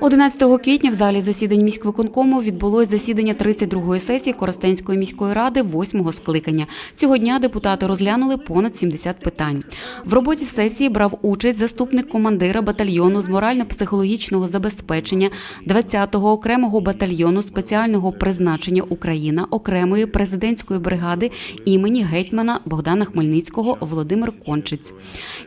11 квітня в залі засідань міськвиконкому відбулось засідання 32-ї сесії Коростенської міської ради 8-го скликання. Цього дня депутати розглянули понад 70 питань. В роботі сесії брав участь заступник командира батальйону з морально-психологічного забезпечення 20-го окремого батальйону спеціального призначення Україна окремої президентської бригади імені гетьмана Богдана Хмельницького Володимир Кончиць.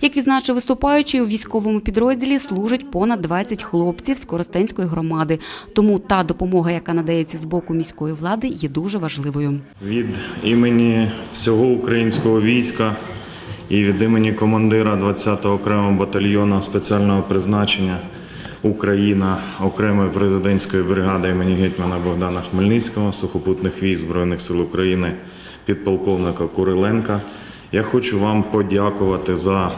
Як відзначив виступаючий у військовому підрозділі служить понад 20 хлопців Коростенської громади. Тому та допомога, яка надається з боку міської влади, є дуже важливою. Від імені всього українського війська і від імені командира 20-го окремого батальйону спеціального призначення Україна окремої президентської бригади імені гетьмана Богдана Хмельницького, сухопутних військ Збройних сил України, підполковника Куриленка. Я хочу вам подякувати за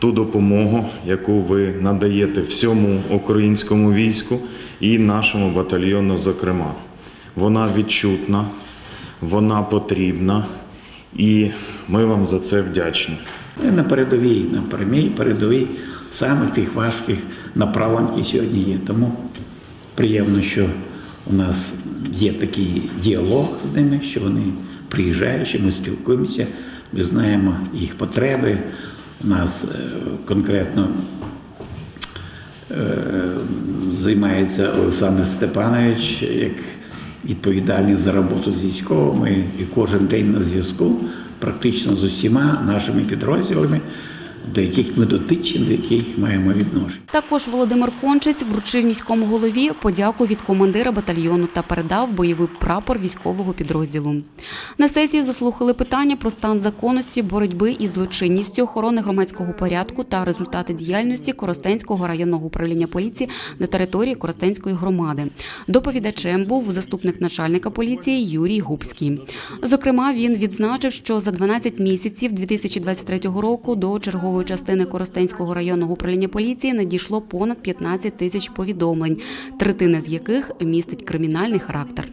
ту допомогу, яку ви надаєте всьому українському війську і нашому батальйону, зокрема. Вона відчутна, вона потрібна, і ми вам за це вдячні. Ми на передовій, на прямій передовій самих тих важких направлень, сьогодні є. Тому приємно, що у нас є такий діалог з ними, що вони приїжджають, що ми спілкуємося, ми знаємо їх потреби. Нас е, конкретно е, займається Олександр Степанович як відповідальний за роботу з військовими. І кожен день на зв'язку практично з усіма нашими підрозділами, до яких ми дотичні, до яких маємо відношення. Також Володимир Кончиць вручив міському голові подяку від командира батальйону та передав бойовий прапор військового підрозділу. На сесії заслухали питання про стан законності, боротьби із злочинністю, охорони громадського порядку та результати діяльності Коростенського районного управління поліції на території Коростенської громади. Доповідачем був заступник начальника поліції Юрій Губський. Зокрема, він відзначив, що за 12 місяців 2023 року до чергової частини Коростенського районного управління поліції надійшло понад 15 тисяч повідомлень, третина з яких містить кримінальний характер.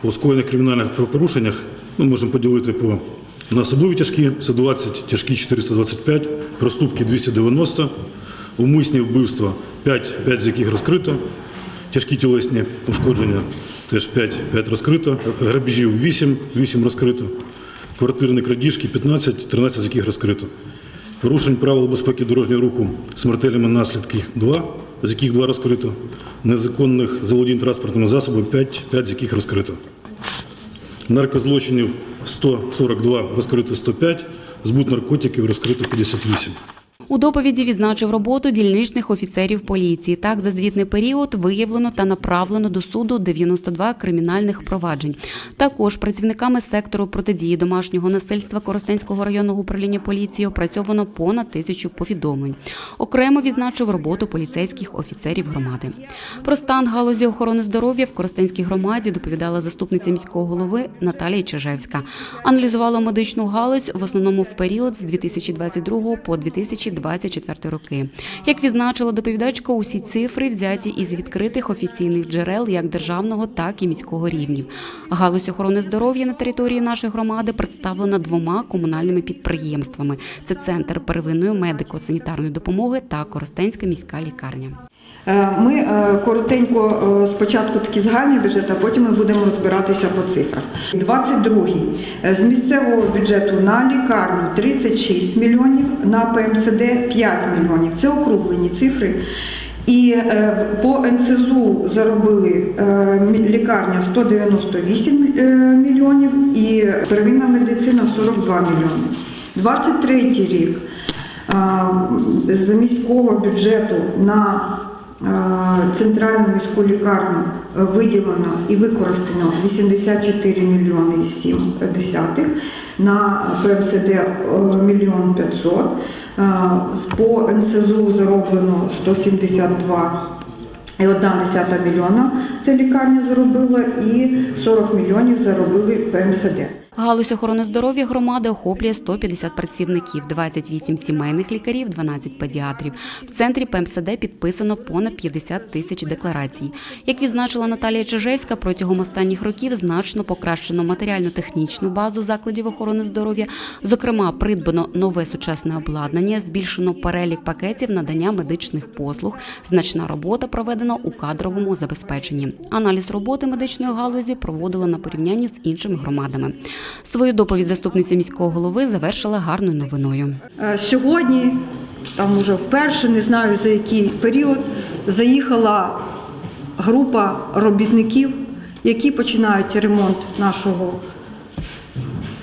По скоєних кримінальних правопорушеннях ми можемо поділити по на особливі тяжкі це 20, тяжкі 425, проступки 290, умисні вбивства 5, 5 з яких розкрито, тяжкі тілесні ушкодження теж 5, 5 розкрито, грабежів 8, 8 розкрито, квартирні крадіжки 15, 13 з яких розкрито. Порушень правил безпеки дорожнього руху смертельними наслідки 2, з яких 2 розкрито, незаконних заволодінь транспортними засобами 5, 5 з яких розкрито. Наркозлочинів 142, розкрито 105, збут наркотиків розкрито 58. У доповіді відзначив роботу дільничних офіцерів поліції. Так, за звітний період виявлено та направлено до суду 92 кримінальних проваджень. Також працівниками сектору протидії домашнього насильства Коростенського районного управління поліції опрацьовано понад тисячу повідомлень. Окремо відзначив роботу поліцейських офіцерів громади. Про стан галузі охорони здоров'я в Коростенській громаді доповідала заступниця міського голови Наталія Чижевська. Аналізувала медичну галузь в основному в період з 2022 по 2024 роки. Як відзначила доповідачка, усі цифри взяті із відкритих офіційних джерел як державного, так і міського рівнів. Галузь охорони здоров'я на території нашої громади представлена двома комунальними підприємствами: це центр первинної медико-санітарної допомоги та Коростенська міська лікарня. Е, Ми е, коротенько е, спочатку такий загальний бюджет, а потім ми будемо розбиратися по цифрах. 22-й Е, з місцевого бюджету на лікарню 36 мільйонів, на ПМСД 5 мільйонів. Це округлені цифри. І по НСЗУ заробили лікарня 198 е, мільйонів і первинна медицина 42 мільйони. 23 рік з міського бюджету на центральну міську лікарню е, виділено і використано 84 мільйони і 7 десятих, на ПМСД е, мільйон 500, по НСЗУ зароблено 172 і одна десята мільйона це лікарня заробила, і 40 мільйонів заробили ПМСД. Галузь охорони здоров'я громади охоплює 150 працівників, 28 сімейних лікарів, 12 педіатрів. В центрі ПМСД підписано понад 50 тисяч декларацій. Як відзначила Наталія Чижевська, протягом останніх років значно покращено матеріально-технічну базу закладів охорони здоров'я. Зокрема, придбано нове сучасне обладнання, збільшено перелік пакетів надання медичних послуг. Значна робота проведена у кадровому забезпеченні. Аналіз роботи медичної галузі проводила на порівнянні з іншими громадами. Свою доповідь заступниця міського голови завершила гарною новиною. Е, Сьогодні, там уже вперше, не знаю за який період, заїхала група робітників, які починають ремонт нашого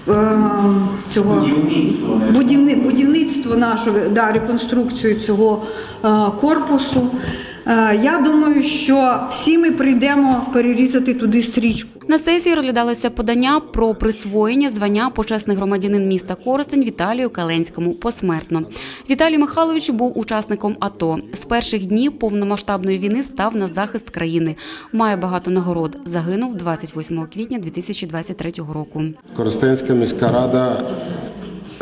е, цього будівни, будівництво нашого, да, реконструкцію цього е, корпусу. Е, Я думаю, що всі ми прийдемо перерізати туди стрічку. На сесії розглядалося подання про присвоєння звання почесний громадянин міста Коростень Віталію Каленському посмертно. Віталій Михайлович був учасником АТО. З перших днів повномасштабної війни став на захист країни. Має багато нагород. Загинув 28 квітня 2023 року. Коростенська міська рада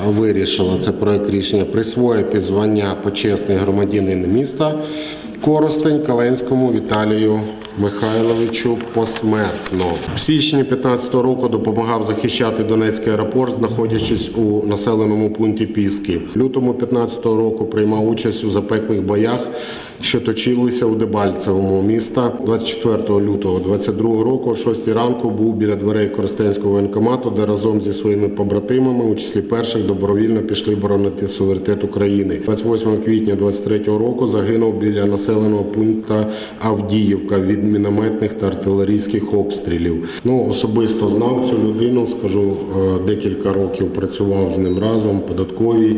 вирішила це проект рішення присвоїти звання почесний громадянин міста Коростень Каленському Віталію Михайловичу посмертно. В січні 2015 року допомагав захищати Донецький аеропорт, знаходячись у населеному пункті Піски. В лютому 2015 року приймав участь у запеклих боях, що точилися у Дебальцевому міста. 24 лютого 2022 року, о 6 ранку, був біля дверей Коростенського воєнкомату, де разом зі своїми побратимами, у числі перших, добровільно пішли боронити суверенітет України. 28 квітня 2023 року загинув біля населеного пункту Авдіївка від мінометних та артилерійських обстрілів. Ну особисто знав цю людину. Скажу е, декілька років працював з ним разом, податковій.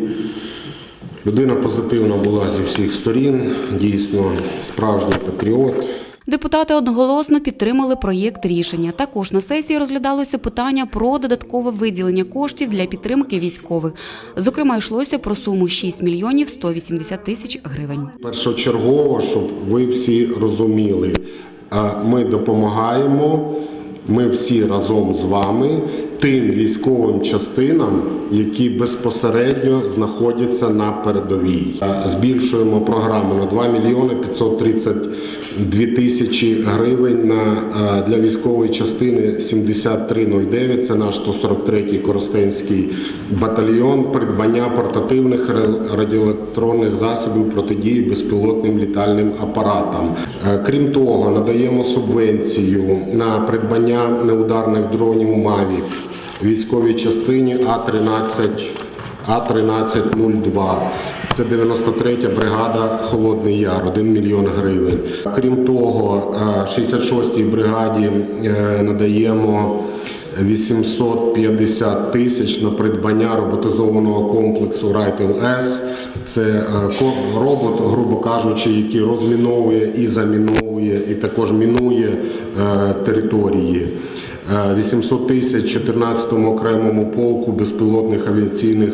Людина позитивна була зі всіх сторін, дійсно справжній патріот. Депутати одноголосно підтримали проєкт рішення. Також на сесії розглядалося питання про додаткове виділення коштів для підтримки військових. Зокрема, йшлося про суму 6 мільйонів 180 тисяч гривень. Першочергово, щоб ви всі розуміли, ми допомагаємо. Ми всі разом з вами, тим військовим частинам, які безпосередньо знаходяться на передовій, е, збільшуємо програму на 2 мільйони 530 2000 гривень на, для військової частини 73.09, це наш 143-й Коростенський батальйон, придбання портативних радіоелектронних засобів протидії безпілотним літальним апаратам. Е, крім того, надаємо субвенцію на придбання неударних дронів Мавік військовій частині А 13 а-1302. Це 93-я бригада Холодний Яр, 1 мільйон гривень. Крім того, е, 66-й бригаді е, надаємо 850 тисяч на придбання роботизованого комплексу Райтел С. Це е, робот, грубо кажучи, який розміновує і заміновує, і також мінує е, території. Е, 800 тисяч 14-му окремому полку безпілотних авіаційних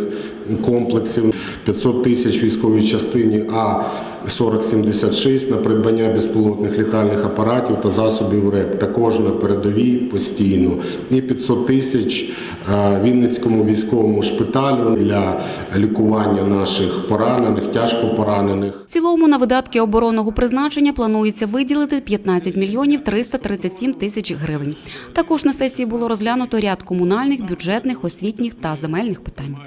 комплексів, 500 тисяч військовій частині А-4076 на придбання безпілотних літальних апаратів та засобів РЕП, також на передовій постійно. І 500 тисяч е, Вінницькому військовому шпиталю для лікування наших поранених, тяжко поранених. В цілому на видатки оборонного призначення планується виділити 15 мільйонів 337 тисяч гривень. Також на сесії було розглянуто ряд комунальних, бюджетних, освітніх та земельних питань.